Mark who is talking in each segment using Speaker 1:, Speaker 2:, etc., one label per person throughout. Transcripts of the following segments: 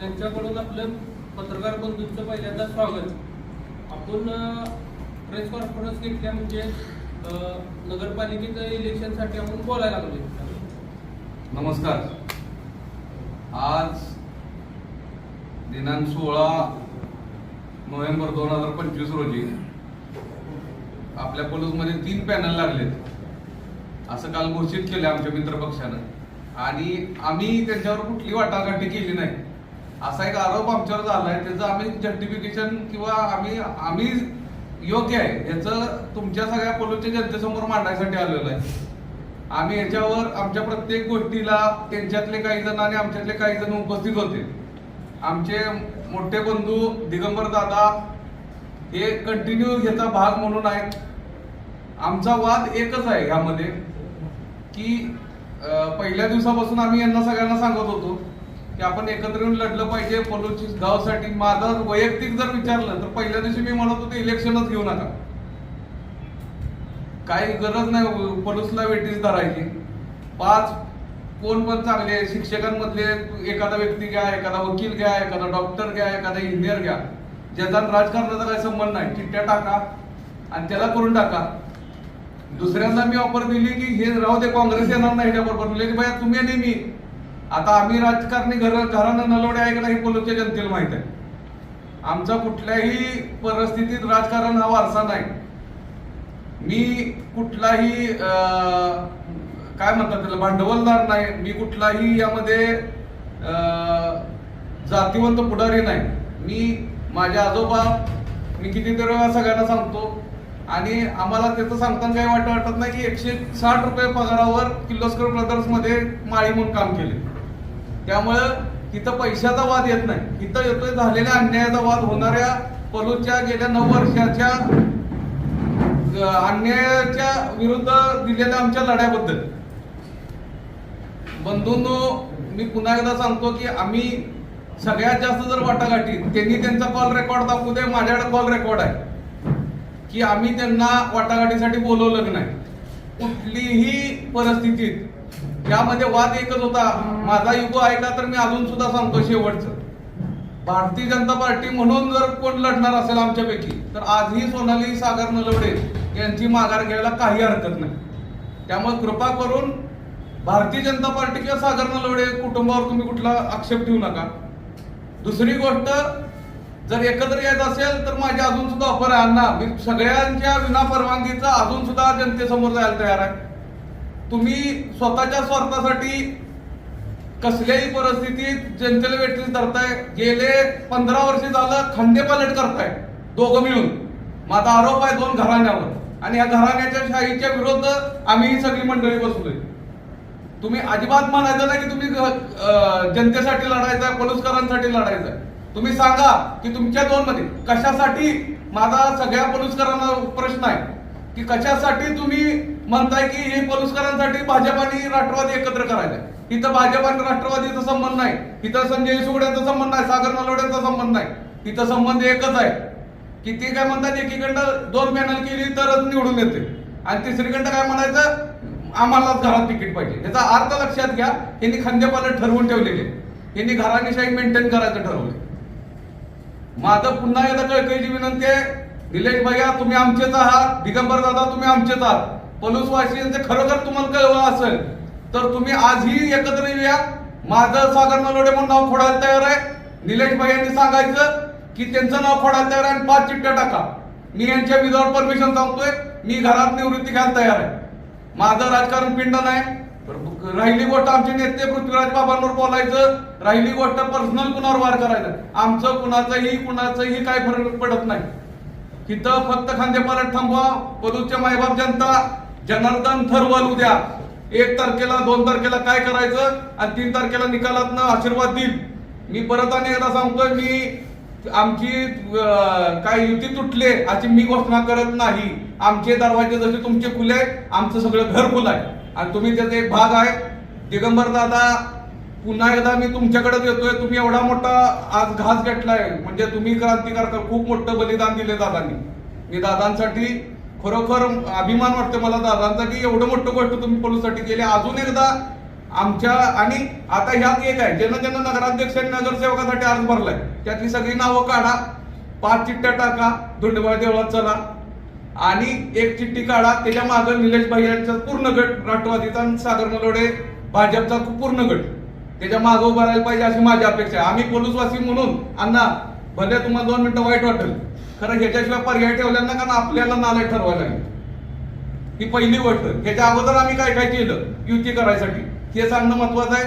Speaker 1: त्यांच्याकडून आपलं पत्रकार बंधूंचं पहिल्यांदा स्वागत. आपण प्रेस कॉन्फरन्स घेतल्या म्हणजे अं, नगरपालिकेचं इलेक्शनसाठी आपण बोलायला लागलो
Speaker 2: नमस्कार. आज दिनांक सोळा नोव्हेंबर दोन हजार पंचवीस रोजी आपल्या कॉलेजमध्ये तीन पॅनल लागलेत. असं काल घोषित केलं आमच्या मित्रपक्षानं. आणि आम्ही त्यांच्यावर कुठली वाटाघाटी केली नाही. असा एक आरोप आमच्यावर झालाय त्याचं आम्ही जस्टिफिकेशन किंवा आम्ही आम्ही योग्य आहे. याचं तुमच्या सगळ्या पोलीसच्या जनतेसमोर मांडण्यासाठी आलेलो आहे. आम्ही याच्यावर आमच्या प्रत्येक गोष्टीला त्यांच्यातले काही जण आणि आमच्यातले काही जण उपस्थित होते. आमचे मोठे बंधू दिगंबर दादा हे कंटिन्यू ह्याचा भाग म्हणून आहेत. आमचा वाद एकच आहे ह्यामध्ये की पहिल्या दिवसापासून आम्ही यांना सगळ्यांना सांगत होतो. की आपण एकत्र येऊन लढलं पाहिजे. पलूची गावसाठी माझं वैयक्तिक जर विचारलं तर पहिल्या दिवशी मी म्हणत होतो इलेक्शनच घेऊ नका. काही गरज नाही पोलिसला वेटीस धरायची. पाच कोण पण चांगले शिक्षकांमधले एखादा व्यक्ती घ्या एखादा वकील घ्या एखादा डॉक्टर घ्या एखादा इंजिनियर घ्या. ज्याचा राजकारणाचा काही संबंध नाही चिठ्ठ्या टाका आणि त्याला करून टाका. दुसऱ्यांदा मी ऑफर दिली की हे राहू दे काँग्रेस येणार नाही बरोबर की भैया तुम्ही आणि मी आता आम्ही राजकारणी घर घरानं नलवडे आहे का नाही पोलोच्या जनतेला माहीत आहे. आमचा कुठल्याही परिस्थितीत राजकारण हा वारसा नाही. मी कुठलाही काय म्हणतात त्याला भांडवलदार नाही. मी कुठलाही यामध्ये जातीवंत पुढारी नाही. मी माझे आजोबा मी कितीतरी वेळा सगळ्यांना सांगतो आणि आम्हाला त्याचं सांगताना काही वाटत वाटत नाही की एकशे साठ रुपये पगारावर किर्लोस्कर ब्रदर्समध्ये माळी म्हणून काम केले. त्यामुळं तिथं पैशाचा वाद येत नाही. इथं येतोय झालेल्या अन्यायाचा वाद होणाऱ्या पलूच्या गेल्या नऊ वर्षाच्या अन्यायाच्या विरुद्ध दिलेल्या आमच्या लढ्याबद्दल. बंधूंनो मी पुन्हा एकदा सांगतो की आम्ही सगळ्यात जास्त जर वाटाघाटी त्यांनी त्यांचा कॉल रेकॉर्ड दाखवू दे माझ्याकडे कॉल रेकॉर्ड आहे. की आम्ही त्यांना वाटाघाटीसाठी बोलवलं नाही. कुठलीही परिस्थितीत त्यामध्ये वाद एकच होता. माझा युगो ऐका तर मी अजून सुद्धा सांगतो शेवटचं. भारतीय जनता पार्टी म्हणून जर कोण लढणार असेल आमच्यापैकी तर आजही सोनाली सागर नलवडे यांची माघार घ्यायला काही हरकत नाही. त्यामुळे कृपा करून भारतीय जनता पार्टी किंवा सागर नलवडे कुटुंबावर तुम्ही कुठला आक्षेप ठेवू नका. दुसरी गोष्ट जर एकत्र येत असेल तर माझी अजून सुद्धा ऑफर आहे. अण्णा मी सगळ्यांच्या विना परवानगीचा अजून सुद्धा जनतेसमोर जायला तयार आहे. तुम्ही स्वतःच्या स्वार्थासाठी कसल्याही परिस्थितीत जनतेला वेठीस धरताय. गेले पंधरा वर्ष झालं खंडेपालट करताय. दोघं मिळून. माझा आरोप आहे दोन घराण्यावर. आणि या घराण्याच्या शाहीच्या विरोध आम्ही ही सगळी मंडळी बसलोय. तुम्ही अजिबात म्हणायचं नाही की तुम्ही जनतेसाठी लढायचं पलुसकरांसाठी लढायचं तुम्ही सांगा की तुमच्या दोन मध्ये कशासाठी माझा सगळ्या पलुसकरांना प्रश्न आहे? की कशासाठी तुम्ही म्हणताय की हे पलुसकरांसाठी भाजप आणि राष्ट्रवादी एकत्र करायला इथं भाजप आणि राष्ट्रवादीचा संबंध नाही. इथं संजय सुगड्यांचा संबंध नाही सागर नलवड्यांचा संबंध नाही. इथं संबंध एकच आहे. की ते काय म्हणतात एकीकडं दोन पॅनल केली तरच निवडून येते. आणि तिसरीकडं काय म्हणायचं आम्हालाच घरात तिकीट पाहिजे. याचा अर्थ लक्षात घ्या यांनी खांदेपालट ठरवून ठेवलेले. यांनी घराणेशाही मेंटेन करायचं ठरवलं माझं पुन्हा एकदा कळकळीची विनंती आहे निलेश भैया तुम्ही आमचेच आहात. दिगंबर दादा तुम्ही आमचेच आहात. पलूसवासियांचे खरोखर तुम्हाला कळवलं असेल तर तुम्ही आजही एकत्र येऊया. माझं सागर नलोडे म्हणून नाव खोडायला तयार आहे. निलेश भैयांनी सांगायचं की त्यांचं नाव खोडायला तयार आहे आणि पाच चिठ्ठ्या टाका. मी यांच्या विदाउट परमिशन सांगतोय. मी घरात निवृत्ती घ्यायला तयार आहे. माझं राजकारण पिंड नाही राहिली गोष्ट आमचे नेते पृथ्वीराज बाबांवर बोलायचं. राहिली गोष्ट पर्सनल कुणावर वार करायचं? आमचं कुणाचंही कुणाचंही काही फरक पडत नाही. तिथं फक्त खांदेपालट थांबवा पलूचे मायबाप जनता जनार्दन ठरवल उद्या. एक तारखेला दोन तारखेला काय करायचं? आणि तीन तारखेला निकालातनं आशीर्वाद देईल. मी परत आणि एकदा सांगतोय मी आमची काय युती तुटले अशी मी घोषणा करत नाही. आमचे दरवाजे जसे तुमचे खुले आहेत आमचं सगळं घर खुलं आहे. आणि तुम्ही त्याचा एक भाग आहे. दिगंबर दादा पुन्हा एकदा मी तुमच्याकडेच येतोय तुम्ही एवढा मोठा आज घास घेतलाय. म्हणजे तुम्ही क्रांतिकारक खूप मोठं बलिदान दिले दादांनी. मी दादांसाठी खरोखर अभिमान वाटतो मला दादांचा की एवढं मोठं गोष्ट तुम्ही पोलीससाठी केली. अजून एकदा आमच्या आणि आता ह्यात एक आहे. ज्यांना ज्यांना नगराध्यक्ष आणि नगरसेवकासाठी अर्ज भरलाय त्यातली सगळी नावं काढा. पाच चिठ्ठ्या टाका. धुंडबाळ देवळात चला. आणि एक चिठ्ठी काढा. त्याच्यामागे निलेश भाई यांचा पूर्ण गट राष्ट्रवादीचा सागर मलोडे भाजपचा पूर्ण गट. त्याच्या मागं उभं राहायला पाहिजे अशी माझी अपेक्षा आहे. आम्ही पोलीसवासी म्हणून अण्णा भले तुम्हाला दोन मिनिटं वाईट वाटेल खरं ह्याच्याशिवाय पर्याय ठेवल्या ना कारण आपल्याला नालाय ठरवायला लागेल. ही पहिली गोष्ट. ह्याच्या अगोदर आम्ही काय काय केलं? युती करायसाठी. हे सांगणं महत्वाचं आहे.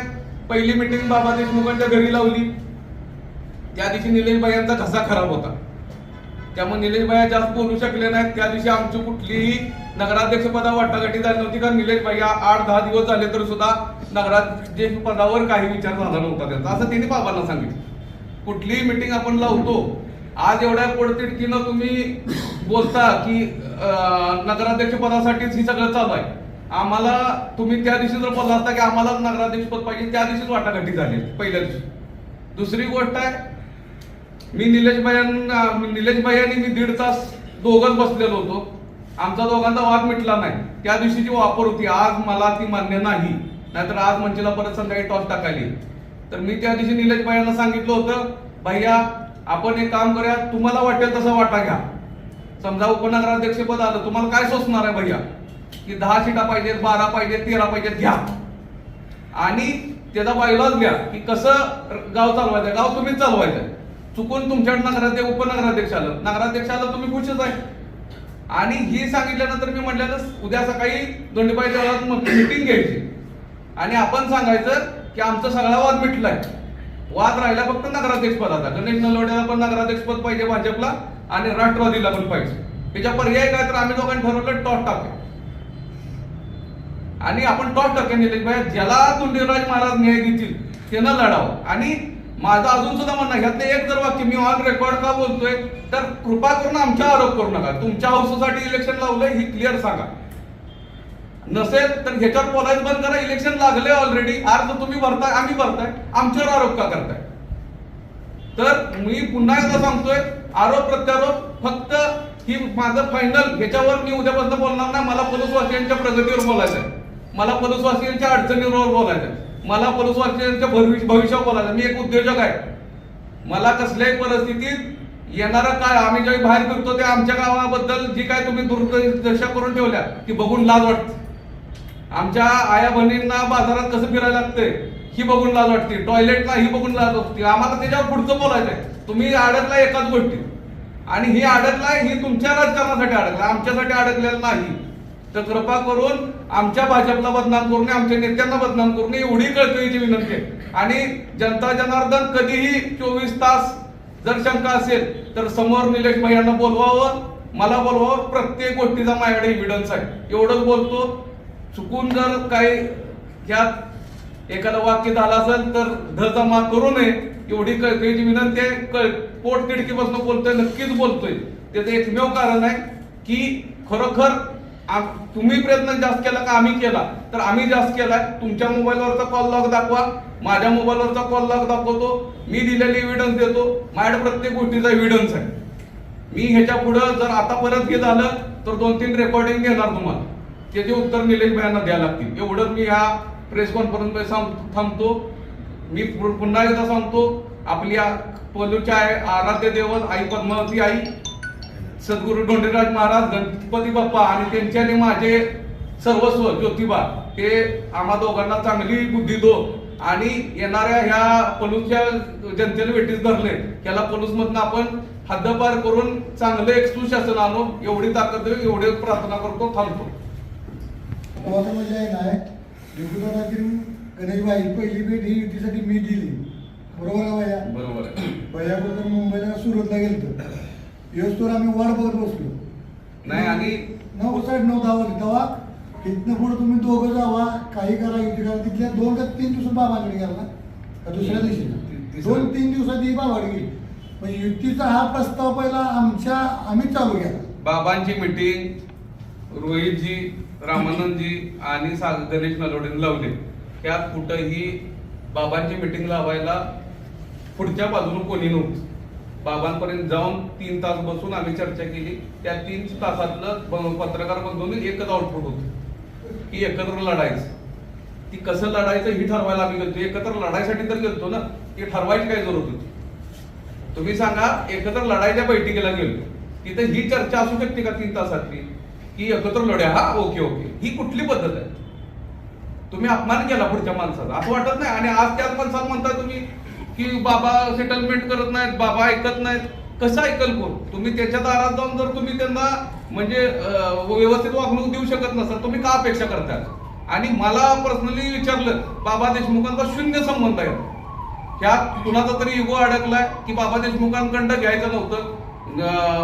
Speaker 2: पहिली मिटिंग बाबा देशमुखांच्या घरी लावली. त्या दिवशी निलेशबाई यांचा घसा खराब होता. त्यामुळे निलेशबाई जास्त बोलू शकले नाहीत. त्या दिवशी आमची कुठलीही नगराध्यक्ष पदा वाटाघाटी झाली नव्हती कारण निलेश भाई आठ दहा दिवस झाले तर सुद्धा नगराध्यक्ष पदावर काही विचार झाला नव्हता त्यांचा. असं त्यांनी बाबांना सांगितलं. कुठलीही मिटिंग आपण लावतो आज एवढ्या पोडतिडकीनं तुम्ही बोलता की नगराध्यक्ष पदासाठीच ही सगळं चालू आहे. आम्हाला तुम्ही त्या दिवशी जर बोलला असता की आम्हाला नगराध्यक्ष पद पाहिजे त्या दिवशीच वाटाघाटी झाली पहिल्या दिवशी. दुसरी गोष्ट आहे मी निलेश भाई निलेश भाई आणि मी दीड तास दोघच बसलेलो होतो. आमचा दोघांचा वाद मिटला नाही. त्या दिवशी जी वापर होती. आज मला ती मान्य नाही. नाहीतर आज मंचीला परत संध्याकाळी टॉस टाकायली तर मी त्या दिवशी निलेश भाईंना सांगितलं होतं भैया आपण एक काम करूया. तुम्हाला वाटेल तसा वाटा घ्या. समजा उपनगराध्यक्षपद आलं. तुम्हाला काय सोचणार आहे भैया? की दहा सीटा पाहिजेत बारा पाहिजेत तेरा पाहिजेत घ्या. आणि त्याचा बायलॉज घ्या की कसं गाव चालवायचं गाव तुम्हीच चालवायचं चुकून तुमच्याकडे नगराध्यक्ष उपनगराध्यक्ष आलं. नगराध्यक्ष आलं तुम्ही खुशच आहे. आणि ही सांगितल्यानंतर मी म्हटल्यानं उद्या सकाळी दोंडीबाई देवळात मिटिंग घ्यायची. आणि आपण सांगायचं की आमचा सगळा वाद मिटलाय. वाद राहिला फक्त नगराध्यक्ष पदाचा गणेश नलवड्याला पण नगराध्यक्ष पद पाहिजे भाजपला आणि राष्ट्रवादीला पण पाहिजे. त्याच्या पर्याय काय तर आम्ही दोघांनी ठरवलं टॉस टाके आणि आपण टॉस टाके नेले ज्याला तुंडीराज महाराज न्याय देतील त्यानं लढावं. आणि माझं अजून सुद्धा म्हणणं आहे, ह्यातलं एक जर वाक्य मी ऑन रेकॉर्ड का बोलतोय तर कृपा करून आमच्या आरोप करू नका. तुमच्या हाऊससाठी इलेक्शन लावलंय ही क्लिअर सांगा. नसेल तर ह्याच्यावर बोलायचं बंद करा. इलेक्शन लागले ऑलरेडी अर्ज तुम्ही भरताय आम्ही भरताय. आमच्यावर आरोप का करताय? तर मी पुन्हा एकदा सांगतोय आरोप प्रत्यारोप फक्त ही माझं फायनल ह्याच्यावर मी उद्यापासून बोलणार नाही. मला पोलीसवासियांच्या प्रगतीवर बोलायचं आहे मला पोलीसवासियांच्या अडचणींवर बोलायचं आहे मला पोलीसवासियांच्या भविष्य भविष्यावर बोलायचं. मी एक उद्योजक आहे. मला कसल्याही परिस्थितीत येणारं काय आम्ही ज्यावेळी बाहेर फिरतो ते आमच्या गावाबद्दल जी काय तुम्ही दुर्दशा करून ठेवल्या ती बघून लाज वाटते. आमच्या आया बहिणींना बाजारात कसं फिरायला लागते ही बघून लाज वाटते. टॉयलेटला ही बघून लाज वाटते. आम्हाला त्याच्यावर पुढचं बोलायचंय तुम्ही अडकला एकाच गोष्टी. आणि ही अडकलाय ही तुमच्या राजकारणासाठी अडकलाय आमच्यासाठी अडकलेलं नाही. तर कृपा करून आमच्या भाजपला बदनाम करू नये आमच्या नेत्यांना बदनाम करू नये एवढी कळकळीची विनंती आहे. आणि जनता जनार्दन कधीही चोवीस तास जर शंका असेल तर समोर निलेश भैयांना बोलवावं मला बोलवावं प्रत्येक गोष्टीचा माझ्याकडे एव्हिडन्स आहे. एवढंच बोलतो. चुकून जर काही ह्यात एखादं वाक्य झालं असेल तर ध जमा करू नये. एवढी कळकळीची विनंती आहे. कळ- पोट तिडकीपासून बोलतोय नक्कीच बोलतोय. त्याचं एकमेव कारण आहे की खरोखर तुम्ही प्रयत्न जास्त केला का आम्ही केला? तर आम्ही जास्त केलाय. तुमच्या मोबाईलवरचा कॉल लॉग दाखवा. माझ्या मोबाईलवरचा कॉल लॉग दाखवतो. मी दिलेली एव्हिडन्स देतो. माझ्याकडे प्रत्येक गोष्टीचा एव्हिडन्स आहे. मी ह्याच्या पुढं जर आता परत हे झालं तर दोन तीन रेकॉर्डिंग घेणार तुम्हाला. त्याचे उत्तर निलेश भायांना द्यायला लागतील. एवढंच मी ह्या प्रेस कॉन्फरन्स थांबतो. मी पुन्हा एकदा सांगतो. आपल्या पलूच्या आहे आराध्य देवत आई पद्मावती आई सद्गुरू धोंडीराज महाराज गणपती बाप्पा आणि त्यांच्या आणि माझे सर्वस्व ज्योतिबा हे आम्हा दोघांना चांगली बुद्धी दो. आणि येणाऱ्या ह्या पलूसच्या जनतेला भेटीस धरले. त्याला पलूस मधनं आपण हद्दपार करून चांगलं एक सुशासन आणू एवढी ताकद देऊ एवढी प्रार्थना करतो थांबतो.
Speaker 3: गणेशबाई पहिली भेट ही युतीसाठी मी दिली. बरोबर आहे
Speaker 2: बरोबर आहे.
Speaker 3: मुंबईला सुरतला गेलतो. योस्तोर आम्ही वाट बघत बसलो.
Speaker 2: नाही आणि
Speaker 3: नऊ साडे नऊ दहा वाजले. तेव्हा इथनं पुढे तुम्ही दोघं जावा काही करा युती करा. तिथल्या दोन का तीन दिवसात बाबाकडे गेला ना? का दुसऱ्या दिवशी? दोन तीन दिवसात ही बाबाकडे गेली. म्हणजे युतीचा हा प्रस्ताव पहिला आमच्या आम्ही चालू केला.
Speaker 2: बाबांची मिटिंग रोहितजी रामानंदजी आणि गणेश नलवडेने लावले. त्यात कुठंही बाबांची मिटिंग लावायला पुढच्या बाजूने कोणी नव्हतं. बाबांपर्यंत जाऊन तीन तास बसून आम्ही चर्चा केली. त्या तीन तासातलं पत्रकार बंधूंनी एकच आउटपुट होतं की एकत्र लढायचं. ती कसं लढायचं ही ठरवायला आम्ही गेलतो. एकत्र लढायसाठी तर गेलतो ना ती ठरवायची काय जरूरत होती. तुम्ही सांगा एकत्र लढायच्या बैठकीला गेलो तिथे ही चर्चा असू शकते का तीन तासातली? की एकत्र लढ्या हा ओके ओके. ही कुठली पद्धत आहे? तुम्ही अपमान केला पुढच्या माणसाचा असं वाटत नाही. आणि आज त्याच माणसाला म्हणता तुम्ही की बाबा सेटलमेंट करत नाहीत बाबा ऐकत नाहीत. कसं ऐकल कोण? तुम्ही त्याच्या दारात जाऊन जर तुम्ही त्यांना म्हणजे व्यवस्थित वागणूक देऊ शकत नसाल तुम्ही का अपेक्षा करता आणि मला पर्सनली विचारलं बाबा देशमुखांचा शून्य संबंध आहे. ह्यात कुणाचा तरी युगो अडकलाय की बाबा देशमुखांकडं घ्यायचं नव्हतं.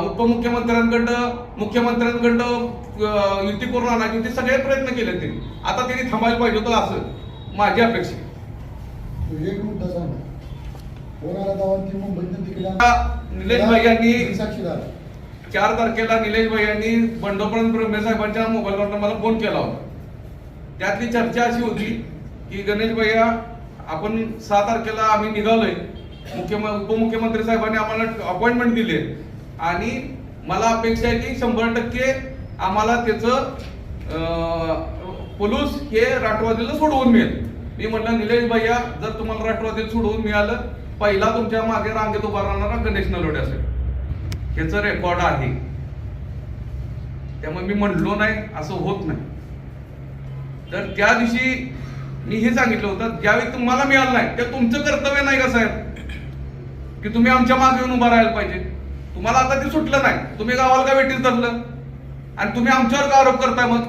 Speaker 2: उपमुख्यमंत्र्यांकडं मुख्यमंत्र्यांकडं युती करून आणायची ते सगळे प्रयत्न केले ते. आता त्यांनी थांबायला पाहिजे होतं असं माझी अपेक्षा
Speaker 3: एक मुद्दा सांगा.
Speaker 2: निलेश भाई यांनी चार तारखेला निलेश भाई यांनी ब्रह्मे साहेबांच्या मोबाईलवरनं मला फोन केला होता. त्यातली चर्चा अशी होती की गणेश भैया आपण सहा तारखेला आम्ही निघालोय. मुख्यम उपमुख्यमंत्री साहेबांनी आम्हाला अपॉइंटमेंट दिली. आणि मला अपेक्षा आहे की शंभर टक्के आम्हाला त्याचं पोलूस हे राष्ट्रवादीला सोडवून मिळेल. मी म्हटलं निलेश भैया जर तुम्हाला राष्ट्रवादीला सोडवून मिळालं पहिला तुमच्या मागे रांगेत उभा राहणारा गणेश नलोडे असेल. ह्याचं रेकॉर्ड आहे. त्यामुळे मी म्हणलो नाही असं होत नाही. तर त्या दिवशी मी हे सांगितलं होतं ज्यावेळी तुम्हाला मिळालं नाही ते तुमचं कर्तव्य नाही का साहेब? की तुम्ही आमच्या मागे येऊन उभा राहायला पाहिजे. तुम्हाला आता ते सुटलं नाही. तुम्ही गावाला का वेटीस धरलं? आणि तुम्ही आमच्यावर का आरोप करताय मग?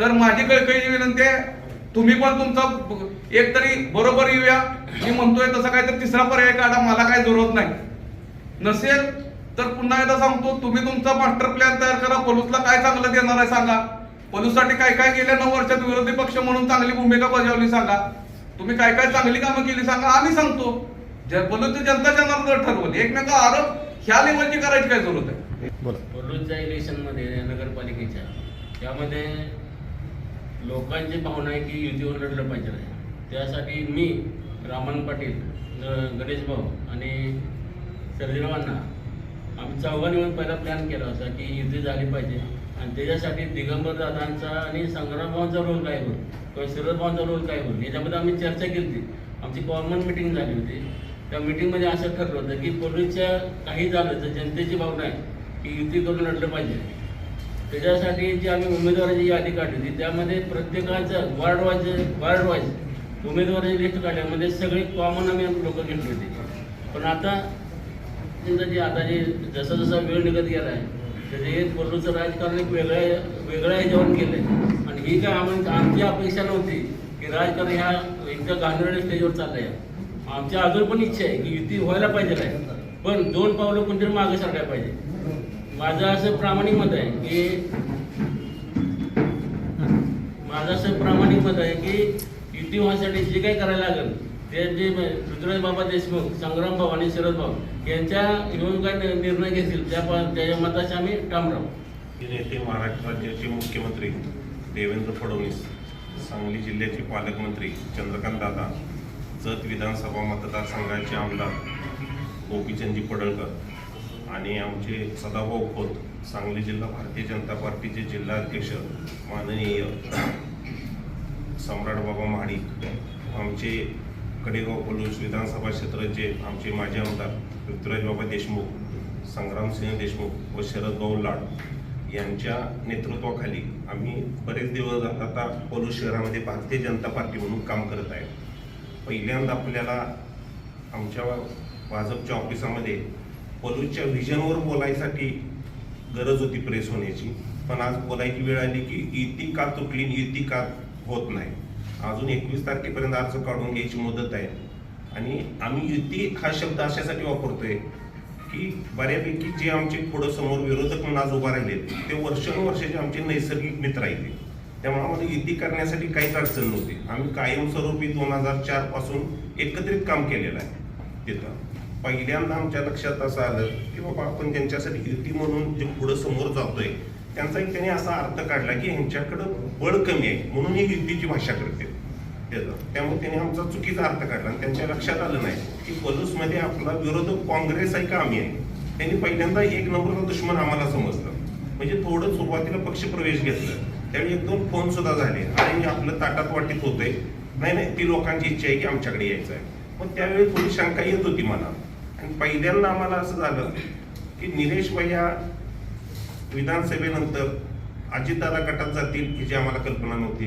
Speaker 2: तर माझी कळकळीची विनंती आहे तुम्ही पण तुमचा एक तरी बरोबर येऊया. मी म्हणतोय तसा काहीतरी तिसरा पर्याय काढा मला काय जरूरत नाही. नसेल तर पुन्हा एकदा सांगतो तुम्ही तुमचा मास्टर प्लॅन तयार करा. पोलूसला काय चांगलं देणार आहे सांगा. पोलूससाठी काय काय गेल्या नऊ वर्षात विरोधी पक्ष म्हणून चांगली भूमिका बजावली सांगा. तुम्ही काय काय चांगली कामं केली सांगा. आम्ही सांगतो. ज- पोलूसची जनता जनार्दन ठरवली. एकमेका आरोप ह्या लेवलची करायची काय जरूरत आहे?
Speaker 4: वडूजच्या इलेक्शनमध्ये नगरपालिकेच्या. त्यामध्ये लोकांची भावना आहे की युतीवर लढलं पाहिजे आहे. त्यासाठी मी रामन पाटील गणेश भाऊ आणि सर्जीरावांना आम्ही चौघांनी मिळून पहिला प्लॅन केला होता की युती झाली पाहिजे. आणि त्याच्यासाठी दिगंबर दादांचा आणि संग्रामभावांचा रोल काय होईल? किंवा शरदभावांचा रोल काय होईल? याच्यामध्ये आम्ही चर्चा केली होती. आमची कॉमन मिटिंग झाली होती. त्या मिटिंगमध्ये असं ठरलं होतं की पोलीसच्या काही झालं तर जनतेची भावना आहे की युती करून लढलं पाहिजे. त्याच्यासाठी जी आम्ही उमेदवाराची यादी काढली होती त्यामध्ये प्रत्येकाचं वार्ड वाईज वार्ड वाईज उमेदवाराची लिस्ट काढल्यामध्ये सगळी कॉमन आम्ही लोक घेतली होती. पण आता जी जे आता जे जसा जसा वेळ निघत गेला आहे त्याचे हे कोल्हापूरचं राजकारण एक वेगळ्या वेगळ्या ह्याच्यावर केलं आहे आणि ही काय आम्ही आमची अपेक्षा नव्हती की राजकारण ह्या एकदा गांधीवाडी स्टेजवर चाललं आहे आमच्या अजून पण इच्छा आहे की युती व्हायला पाहिजे आहे पण दोन पावलं कोणतरी मागे सरकायला पाहिजे. माझं असं प्रामाणिक मत आहे की माझं असं प्रामाणिक मत आहे की युती होण्यासाठी जे काही करायला लागेल ते जे पृथ्वीराज बाबा देशमुख संग्राम भाऊ आणि शरद भाऊ यांच्या येऊन काय निर्णय घेतील त्या त्याच्या मताचे आम्ही ठाम राहू
Speaker 5: नेते महाराष्ट्र राज्याचे मुख्यमंत्री देवेंद्र फडणवीस सांगली जिल्ह्याचे पालकमंत्री चंद्रकांत दादा जत विधानसभा मतदारसंघाचे आमदार गोपीचंदजी पडळकर आणि आमचे सदाभाऊ खोत सांगली जिल्हा भारतीय जनता पार्टीचे जिल्हाध्यक्ष माननीय सम्राट बाबा महाडिक आमचे कडेगाव पोलीस विधानसभा क्षेत्राचे आमचे माजी आमदार पृथ्वीराज बाबा देशमुख संग्रामसिंह देशमुख व शरद भाऊ लाड यांच्या नेतृत्वाखाली आम्ही बरेच दिवस आता पोलूस शहरामध्ये भारतीय जनता पार्टी म्हणून काम करत आहे. पहिल्यांदा आपल्याला आमच्या भाजपच्या ऑफिसामध्ये पोलूसच्या व्हिजनवर बोलायसाठी गरज होती प्रेस होण्याची. पण आज बोलायची वेळ आली की युती का तुटली आणि युती का होत नाही. अजून एकवीस तारखेपर्यंत अर्ज काढून घ्यायची मुदत आहे. आणि आम्ही युती हा शब्द अशासाठी वापरतोय की बऱ्यापैकी जे आमचे पुढं समोर विरोधक म्हणून आज उभा राहिले ते वर्षानुवर्षाचे आमचे नैसर्गिक मित्र आहेत त्यामुळे आम्हाला युती करण्यासाठी काहीच अडचण नव्हती. आम्ही कायमस्वरूपी दोन हजार चारपासून एकत्रित काम केलेलं आहे तिथं. पहिल्यांदा आमच्या लक्षात असं आलं की बाबा आपण त्यांच्यासाठी युती म्हणून जे पुढं समोर जातोय त्यांचा एक त्यांनी असा अर्थ काढला की ह्यांच्याकडं बळ कमी आहे म्हणून ही युतीची भाषा करते. त्यामुळे त्यांनी आमचा चुकीचा अर्थ काढला आणि त्यांच्या लक्षात आलं नाही की पलूसमध्ये आपला विरोधक काँग्रेस आहे का आम्ही आहे? त्यांनी पहिल्यांदा एक नंबरचा दुश्मन आम्हाला समजलं. म्हणजे थोडं सुरुवातीला पक्ष प्रवेश घेतलं. त्यावेळी एक दोन फोन सुद्धा झाले. आणि आपलं ताटात वाटीत होतंय. नाही नाही ती लोकांची इच्छा आहे की आमच्याकडे यायचं आहे पण त्यावेळी थोडी शंका येत होती मला. आणि पहिल्यांदा आम्हाला असं झालं की निलेश भैया विधानसभेनंतर अजितदादा गटात जातील याची आम्हाला कल्पना नव्हती.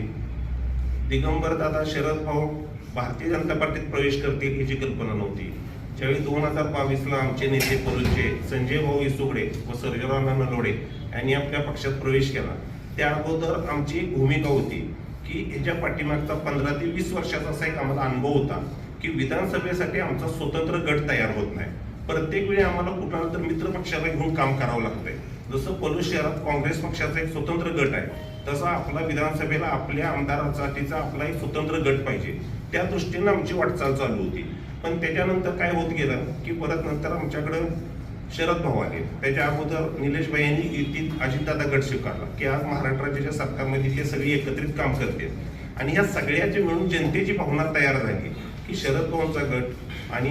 Speaker 5: दिगंबर दादा शरद भाऊ भारतीय जनता पार्टीत प्रवेश करतील याची कल्पना नव्हती. ज्यावेळी दोन हजार बावीसला आमचे नेते पुरुषचे संजय भाऊ इसुगडे व सर्जराव नलोडे यांनी आपल्या पक्षात प्रवेश केला. त्या अगोदर आमची भूमिका होती की याच्या पाठीमागचा पंधरा ते वीस वर्षाचा असा एक आम्हाला अनुभव होता. की विधानसभेसाठी आमचा स्वतंत्र गट तयार होत नाही. प्रत्येक वेळी आम्हाला कुठला तर मित्र पक्षाला घेऊन काम करावं लागतंय. जसं पलूस शहरात काँग्रेस पक्षाचा एक स्वतंत्र गट आहे तसा आपला विधानसभेला आपल्या आमदारासाठीचा आपला एक स्वतंत्र गट पाहिजे. त्या दृष्टीनं आमची वाटचाल चालू होती. पण त्याच्यानंतर काय होत गेलं की परत नंतर आमच्याकडं शरद भाऊ आले त्याच्या अगोदर निलेश भाई यांनी युतीत अजितदादा गट स्वीकारला की आज महाराष्ट्राच्या सरकारमध्ये ते सगळे एकत्रित काम करते आणि या सगळ्याची मिळून जनतेची भावना तयार झाली. की शरद पवारचा गट आणि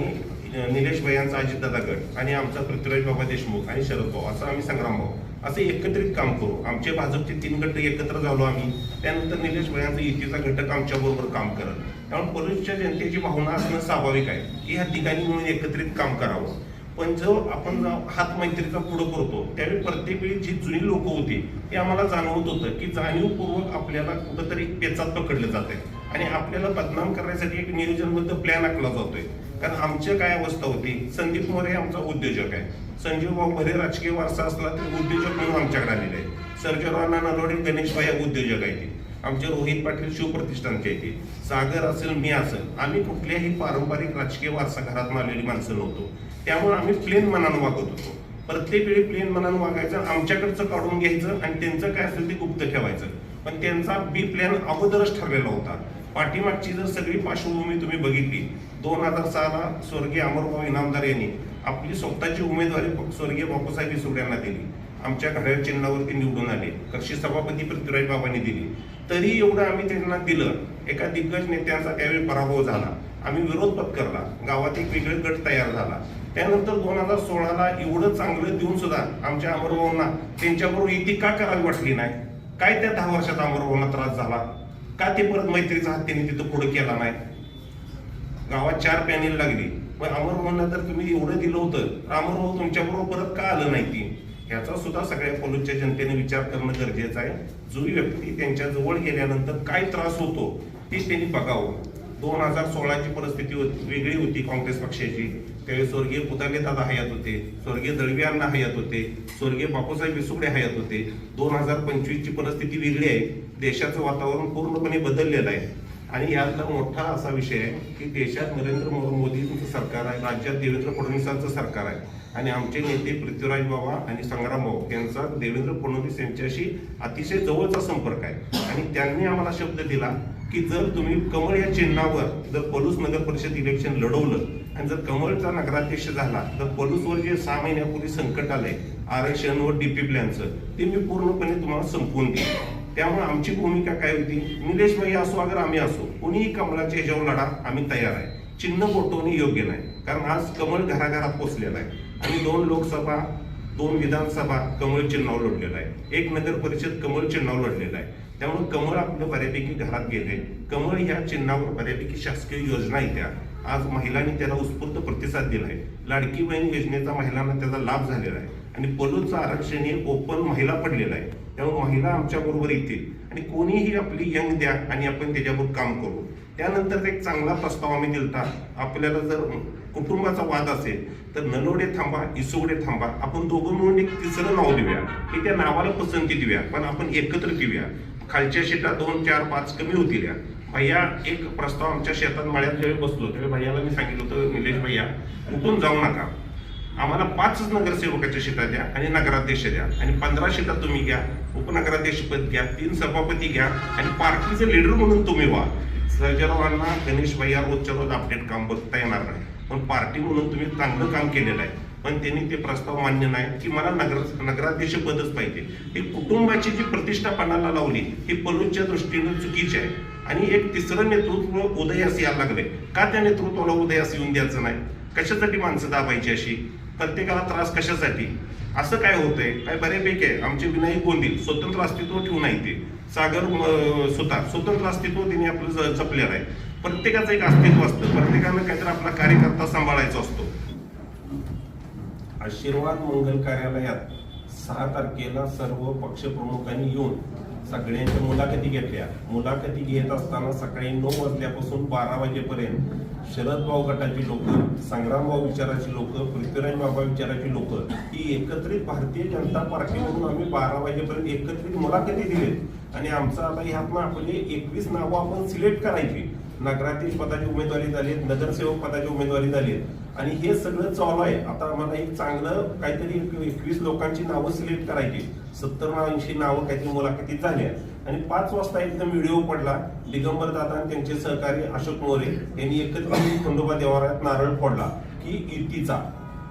Speaker 5: निलेश भैयांचा अजितदादा गट आणि आमचा पृथ्वीराज बाबा देशमुख आणि शरद पवार असं आम्ही संग्राम भाऊ. असं एकत्रित काम करू. आमचे भाजपचे तीन गट एकत्र झालो आम्ही. त्यानंतर निलेश भैयांचा युतीचा घटक आमच्या बरोबर काम करत. त्यामुळे पोलिसच्या जनतेची भावना असणं स्वाभाविक आहे. की ह्या ठिकाणी मिळून एकत्रित काम करावं. पण जो आपण हात मैत्रीचा पुढं करतो त्यावेळी प्रत्येक वेळी जी जुनी लोक होती ते आम्हाला जाणवत होतं की जाणीवपूर्वक आपल्याला कुठंतरी पेचात पकडलं जात आहे आणि आपल्याला बदनाम करण्यासाठी एक नियोजनबद्ध प्लॅन आखला जातोय. कारण आमची काय अवस्था होती संदीप मोरे आमचा उद्योजक आहे. संजीव भाऊ भरे राजकीय वारसा असला तर उद्योजक म्हणून आमच्याकडे आलेले आहे सर्जराव नलोडे गणेश भाई उद्योजक आहे ते आमचे रोहित पाटील शिवप्रतिष्ठानचे आहे ते सागर असेल मी असेल. आम्ही कुठल्याही पारंपरिक राजकीय वारसा घरात आलेली माणसं नव्हतो. त्यामुळे आम्ही प्लेन मनानं वागत होतो. प्रत्येक वेळी प्लेन मनानं वागायचं आमच्याकडचं काढून घ्यायचं आणि त्यांचं काय असेल ते गुप्त ठेवायचं. पण त्यांचा बी प्लॅन अगोदरच ठरलेला होता. पाठीमागची जर सगळी पार्श्वभूमी तुम्ही बघितली दोन हजार सहाला स्वर्गीय अमरभाऊ इनामदार यांनी आपली स्वतःची उमेदवारी स्वर्गीय बापूसाहेब इसुड यांना दिली. आमच्या घड्याळ चिन्हावरती निवडून आले. कक्षी सभापती पृथ्वीराज बाबांनी दिली. तरी एवढं आम्ही त्यांना दिलं. एका दिग्गज नेत्यांचा त्यावेळी पराभव झाला. आम्ही विरोध पत्करला. गावात एक वेगळे गट तयार झाला. त्यानंतर दोन हजार सोळाला एवढं चांगलं देऊन सुद्धा आमच्या अमरभाऊंना त्यांच्याबरोबर युती का करावी वाटली नाही? काय त्या दहा वर्षात अमरभाऊंना त्रास झाला? का ते परत मैत्रीचा हात त्यांनी तिथं पुढे केला नाही? गावात चार पॅनेल लागली. पण अमरभाऊंना तर तुम्ही एवढं दिलं होतं. तर अमरभाऊ तुमच्याबरोबर परत का आलं नाही ती? ह्याचा सुद्धा सगळ्या पोलूच्या जनतेने विचार करणं गरजेचं आहे. जुनी व्यक्ती त्यांच्या जवळ गेल्यानंतर काय त्रास होतो ते त्यांनी बघावं. दोन हजार सोळाची परिस्थिती होती वेगळी होती काँग्रेस पक्षाची. त्यावेळी स्वर्गीय पुताले दादा हयात होते स्वर्गीय दळवी अण्णा हयात होते स्वर्गीय बापूसाहेब विसुकडे हयात होते. दोन हजार पंचवीसची परिस्थिती वेगळी आहे. देशाचं वातावरण पूर्णपणे बदललेलं आहे. आणि यातला मोठा असा विषय आहे की देशात नरेंद्र मोदींचं सरकार आहे राज्यात देवेंद्र फडणवीसांचं सरकार आहे. आणि आमचे नेते पृथ्वीराज बाबा आणि संग्राम भाऊ यांचा देवेंद्र फडणवीस यांच्याशी अतिशय जवळचा संपर्क आहे. आणि त्यांनी आम्हाला शब्द दिला की जर तुम्ही कमळ या चिन्हावर जर पलूस नगर परिषद इलेक्शन लढवलं आणि जर कमळचा नगराध्यक्ष झाला तर पलूसवर जे सहा महिन्यापूर्वी संकट आलंय आरक्षण व डीपी प्लॅनचं ते मी पूर्णपणे तुम्हाला संपवून देईन. त्यामुळे आमची भूमिका काय होती? निलेश भाई असो अगर आम्ही असो कोणीही कमळाच्या ह्याच्यावर लढा आम्ही तयार आहे. चिन्ह बोटवणे योग्य नाही. कारण आज कमळ घराघरात पोचलेला आहे. आणि दोन लोकसभा दोन विधानसभा कमळ चिन्हावर लढलेला आहे. एक नगर परिषद कमळ चिन्हावर लढलेला आहे. त्यामुळे कमळ आपलं बऱ्यापैकी घरात गेले. कमळ ह्या चिन्हावर बऱ्यापैकी शासकीय योजना येत्या आज महिलांनी त्याला उत्स्फूर्त प्रतिसाद दिलाय. लाडकी बहीण योजनेचा महिलांना त्याचा लाभ झालेला आहे. आणि पलूचं आरक्षण हे ओपन महिला पडलेलं आहे. त्यामुळे महिला आमच्या बरोबर येतील. आणि कोणीही आपली यंग द्या आणि आपण त्याच्यावर काम करू. त्यानंतर एक चांगला प्रस्ताव आम्ही दिलता. आपल्याला जर कुटुंबाचा वाद असेल तर नलोडे थांबा इसोडे थांबा. आपण दोघं मिळून एक तिसरं नाव देऊया. की त्या नावाला पसंती देऊया. पण आपण एकत्र देऊया खालच्या शेतात दोन चार पाच कमी होतील या. भैया एक प्रस्ताव आमच्या शेतात मळ्यात ज्यावेळी बसलो त्यावेळी भैयाला मी सांगितलं होतं निलेश भैया उठून जाऊ नका? आम्हाला पाचच नगरसेवकाच्या शिटा द्या आणि नगराध्यक्ष द्या. आणि पंधरा शिटा तुम्ही घ्या उपनगराध्यक्ष पद घ्या तीन सभापती घ्या आणि पार्टीचे लीडर म्हणून तुम्ही व्हा. सर्जरावांना गणेश भैया रोजच्या रोज अपडेट काम बघता येणार नाही. पण पार्टी म्हणून तुम्ही चांगलं काम केलेलं आहे. पण त्यांनी ते प्रस्ताव मान्य नाही की मला नगर नगराध्यक्ष पदच पाहिजे. ही कुटुंबाची जी प्रतिष्ठा पणाला लावली ही पलूच्या दृष्टीनं चुकीची आहे. आणि एक तिसरं नेतृत्व उदयास यायला लागले का त्या नेतृत्वाला उदयास येऊन द्यायचं नाही? कशासाठी माणसं दाबायची अशी? प्रत्येकाला त्रास कशासाठी? असं काय होतंय? काय बऱ्यापैकी आहे. आमचे विनायक गोंदील स्वतंत्र अस्तित्व ठेवून आहे ते. सागर स्वतः सुतार स्वतंत्र अस्तित्व तिने आपलं जपलेलं आहे. प्रत्येकाचं एक अस्तित्व असतं. प्रत्येकानं काहीतरी आपला कार्यकर्ता सांभाळायचा असतो. आशीर्वाद मंगल कार्यालयात सहा तारखेला सर्व पक्षप्रमुखांनी येऊन सगळ्यांच्या मुलाखती घेतल्या. मुलाखती घेत असताना सकाळी नऊ वाजल्यापासून बारा वाजेपर्यंत शरद भाऊ गटाची लोक संग्राम भाऊ विचाराची लोक पृथ्वीराज बाबा विचाराची लोक ही एकत्रित भारतीय जनता पार्टी म्हणून आम्ही बारा वाजेपर्यंत एकत्रित मुलाखती दिलेत. आणि आमचं आता ह्यातनं आपली एकवीस नावं आपण सिलेक्ट करायची. नगरातील पदाची उमेदवारी झाली नगरसेवक पदाची उमेदवारी झाली. आणि हे सगळं चालू आहे. आता आम्हाला एक चांगलं काहीतरी एकवीस लोकांची नावं सिलेक्ट करायची. सत्तर ऐंशी नावं काहीतरी मुलाखतीत झाल्या आणि पाच वाजता एकदम व्हिडिओ पडला. दिगंबर दादा आणि त्यांचे सहकारी अशोक मोरे यांनी एकत्रित खंडोबा देवारात नारळ पडला की युतीचा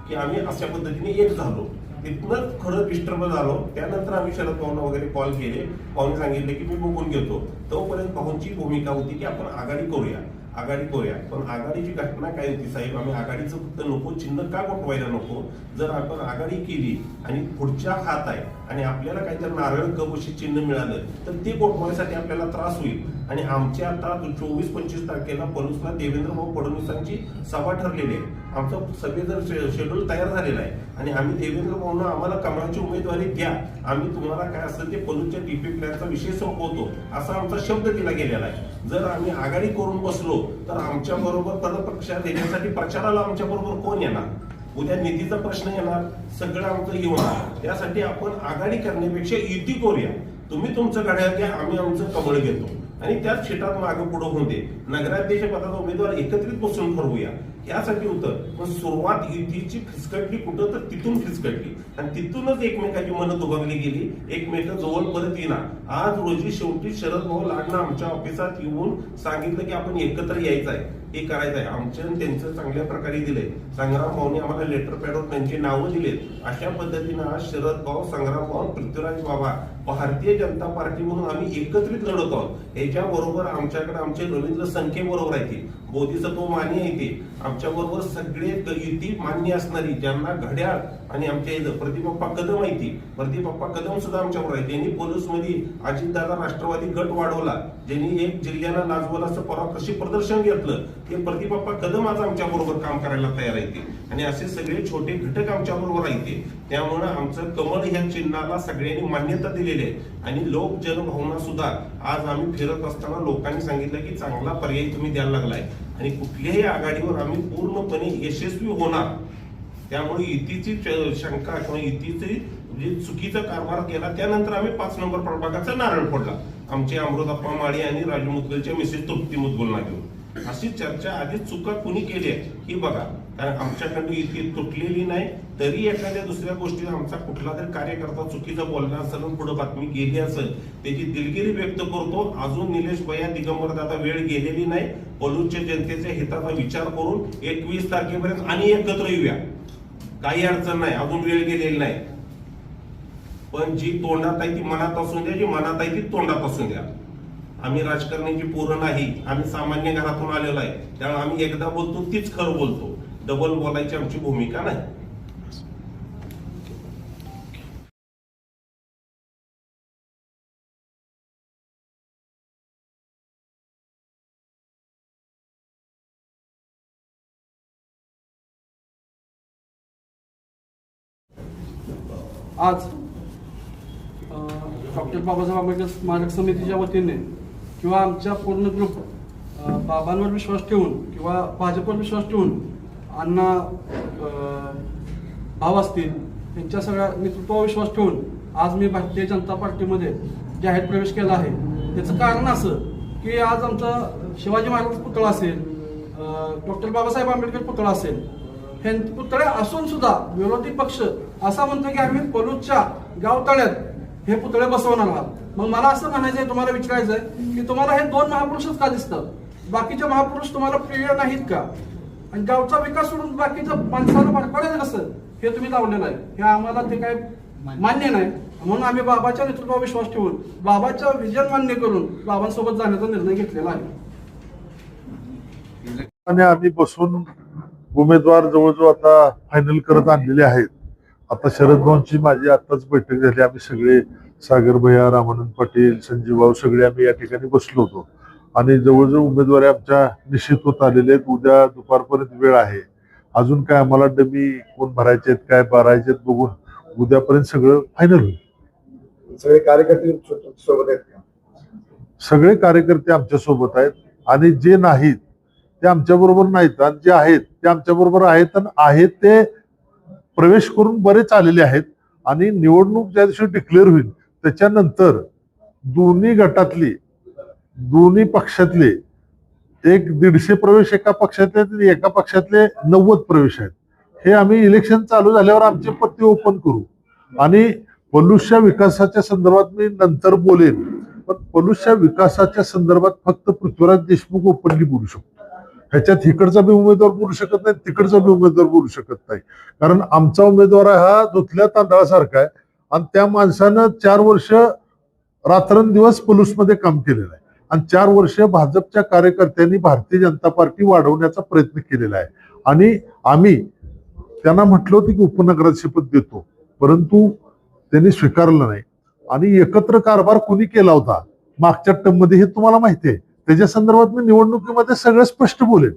Speaker 5: की आम्ही अशा पद्धतीने एक झालो. तिथनं खरं डिस्टर्ब झालो त्यानंतर आम्ही शरद पवार वगैरे कॉल केले. पवारने सांगितले की मी बघून घेतो. तोपर्यंत पवनची भूमिका होती की आपण आघाडी करूया आघाडी करूया. पण आघाडीची घटना काय होती साहेब? आम्ही आघाडीचं फक्त नको चिन्ह का गोठवायला नको? जर आपण आघाडी केली आणि पुढच्या हात आहे आणि आपल्याला काहीतरी नारळ कपशी चिन्ह मिळालं तर ते गोठवायसाठी आपल्याला त्रास होईल. आणि आमचे आता चोवीस पंचवीस तारखेला पलूसला देवेंद्र भाऊ फडणवीसांची सभा ठरलेली आहे. आमचं सगळेजण शेड्यूल तयार झालेला आहे आणि आम्ही देवेंद्र भाऊंना आम्हाला कमळाची उमेदवारी द्या आम्ही तुम्हाला काय असेल ते पलूच्या डीपी प्लॅनचा विषय संपवतो असा आमचा शब्द दिला गेलेला आहे. जर आम्ही आघाडी करून बसलो तर आमच्या बरोबर पदपक्षात येण्यासाठी प्रचाराला आमच्या बरोबर कोण येणार? उद्या निधीचा प्रश्न येणार सगळं आमचं येणार त्यासाठी आपण आघाडी करण्यापेक्षा युती करूया. तुम्ही तुमचं गाड्या घ्या आम्ही आमचं कमळ घेतो. आणि त्याच क्षेत्रात मागं पुढं होऊन दे. नगराध्यक्ष पदाचा उमेदवार एकत्रित बसून ठरवूया. यासाठी होतं. पण सुरुवात युतीची फिसकटली कुठं तर तिथून फिसकटली. आणि तिथूनच एकमेकाची मनं दुभागली गेली. एकमेक जवळ परत येणार. आज रोजी शेवटी शरद भाऊ लाडणं आमच्या ऑफिसात येऊन सांगितलं की आपण एकत्र यायचं आहे हे करायचं आहे आमच्या त्यांचं चांगल्या प्रकारे दिलंय. संग्राम भाऊने आम्हाला लेटर पॅडवर त्यांची नावं दिलेत. अशा पद्धतीनं आज शरद भाऊ संग्राम भाऊ पृथ्वीराज बाबा भारतीय जनता पार्टी म्हणून आम्ही एकत्रित लढत आहोत. याच्या बरोबर आमच्याकडे आमचे रवींद्र संख्ये बरोबर आहे ते तो मान्य आहे ते आमच्या बरोबर सगळे युती मान्य असणारी ज्यांना घड्याळ आणि आमच्या इथं प्रतिपप्पा कदम आहे ती. प्रतिपप्पा कदम सुद्धा आमच्या बरोबर आहे. त्यांनी पोलीसमध्ये अजितदादा राष्ट्रवादी गट वाढवला ज्यांनी एक जिल्ह्याला लाजवलं असं परवा कृषी प्रदर्शन घेतलं ते प्रतिपप्पा कदम आज आमच्या बरोबर काम करायला तयार आहे ते. आणि असे सगळे छोटे घटक आमच्या बरोबर आहेत ते. त्यामुळे आमचं कमळ ह्या चिन्हाला सगळ्यांनी मान्यता दिलेली आहे. आणि लोक जनभावना सुद्धा आज आम्ही फिरत असताना लोकांनी सांगितलं की चांगला पर्याय तुम्ही द्यायला लागलाय. आणि कुठल्याही आघाडीवर आम्ही पूर्णपणे यशस्वी होणार. त्यामुळे युतीची च- शंका किंवा युतीची जे म्हणजे चुकीचा कारभार केला त्यानंतर आम्ही पाच नंबर प्रभागाचा नारळ फोडला. आमचे अमृताप्पा माळी आणि राजू मुदगलच्या मिसेस तृप्ती मुदगुलना घेऊन अशी चर्चा आधी चुका कुणी केली आहे ही बघा. कारण आमच्याकडे इतकी तुटलेली नाही तरी एखाद्या दुसऱ्या गोष्टीत आमचा कुठला तरी कार्यकर्ता चुकीचं बोलला असेल पुढे बातमी गेली असेल त्याची दिलगिरी व्यक्त करतो. अजून निलेश भैया दिगंबर दादा वेळ गेलेली नाही. पलूच्या जनतेच्या हिताचा विचार करून एकवीस तारखेपर्यंत आणि एकत्र येऊया. काही अडचण नाही अजून वेळ गेलेली नाही. पण जी तोंडात आहे ती मनात असून द्या जी मनात आहे ती तोंडात असून द्या. आम्ही राजकारण्याची पोरं नाही आम्ही सामान्य घरातून आलेलो आहे त्यामुळे आम्ही एकदा बोलतो तीच खरं बोलतो. डबल बोलायची आमची भूमिका नाही.
Speaker 6: आज डॉक्टर बाबासाहेब आंबेडकर स्मारक समितीच्या वतीने किंवा आमच्या पूर्ण ग्रुप बाबांवर विश्वास ठेवून किंवा भाजपवर विश्वास ठेवून अण्णा भाव असतील त्यांच्या सगळ्या नेतृत्वावर विश्वास ठेवून आज मी भारतीय जनता पार्टीमध्ये जाहीर प्रवेश केला आहे. त्याचं कारण असं की आज आमचा शिवाजी महाराज पुतळा असेल डॉक्टर बाबासाहेब आंबेडकर पुतळा असेल हे पुतळे असून सुद्धा विरोधी पक्ष असा म्हणतो की आम्ही पलूच्या गावतळ्यात हे पुतळे बसवणार आहात. मग मला असं म्हणायचं आहे तुम्हाला विचारायचं आहे की तुम्हाला हे दोन महापुरुषच का दिसतात बाकीचे महापुरुष तुम्हाला प्रिय नाहीत का? आणि गावचा विकास सोडून बाकीचं माणसाला पडेल कसं? हे तुम्ही लावलेलं आहे. हे आम्हाला ते काय मान्य नाही. म्हणून आम्ही बाबाच्या नेतृत्वावर विश्वास ठेवून बाबाच्या विजन मान्य करून बाबांसोबत जाण्याचा निर्णय घेतलेला आहे.
Speaker 7: आणि आम्ही बसून उमेदवार जवळजवळ आता फायनल करत आणलेले आहेत. आता शरद भाऊंची माझी आताच बैठक झाली. आम्ही सगळे सागर भैया रामानंद पाटील संजीव भाऊ सगळे आम्ही या ठिकाणी बसलो होतो. आणि जवळजवळ उमेदवारी आमच्या निश्चित होत आलेले आहेत. उद्या दुपारपर्यंत वेळ आहे. अजून काय आम्हाला डमी कोण भरायचे आहेत काय भरायचे आहेत बघून उद्यापर्यंत सगळं फायनल होईल.
Speaker 8: सगळे कार्यकर्ते सो- सोबत आहेत का?
Speaker 7: सगळे कार्यकर्ते आमच्यासोबत आहेत. आणि जे नाहीत ते आमच्या बरोबर नाहीत. आणि जे आहेत ते आमच्या बरोबर आहेत आणि आहेत ते प्रवेश करून बरेच आलेले आहेत आणि निवडणूक ज्या दिवशी डिक्लेअर होईल त्याच्यानंतर दोन्ही गटातली दोन्ही पक्षातले एक दीडशे प्रवेश एका पक्षातले एका पक्षातले नव्वद प्रवेश आहेत. हे आम्ही इलेक्शन चालू झाल्यावर आमचे पत्ते ओपन करू. आणि पलूसच्या विकासाच्या संदर्भात मी नंतर बोलेन पण पलूसच्या विकासाच्या संदर्भात फक्त पृथ्वीराज देशमुख ओपनली बोलू शकतो. ह्याच्यात इकडचा बी उमेदवार बोलू शकत नाही तिकडचा बी उमेदवार बोलू शकत नाही. कारण आमचा उमेदवार हा धुतल्या तांदळासारखा आहे आणि त्या माणसानं चार वर्ष रात्रंदिवस पलूसमध्ये काम केलेलं आहे. आणि चार वर्ष भाजपच्या कार्यकर्त्यांनी भारतीय जनता पार्टी वाढवण्याचा प्रयत्न केलेला आहे. आणि आम्ही त्यांना म्हटलं होतं की उपनगरात शपथ देतो परंतु त्यांनी स्वीकारलं नाही. आणि एकत्र कारभार कुणी केला होता? मागच्या टर्ममध्ये हे तुम्हाला माहिती आहे. त्याच्या संदर्भात मी निवडणुकीमध्ये सगळं स्पष्ट बोलेन.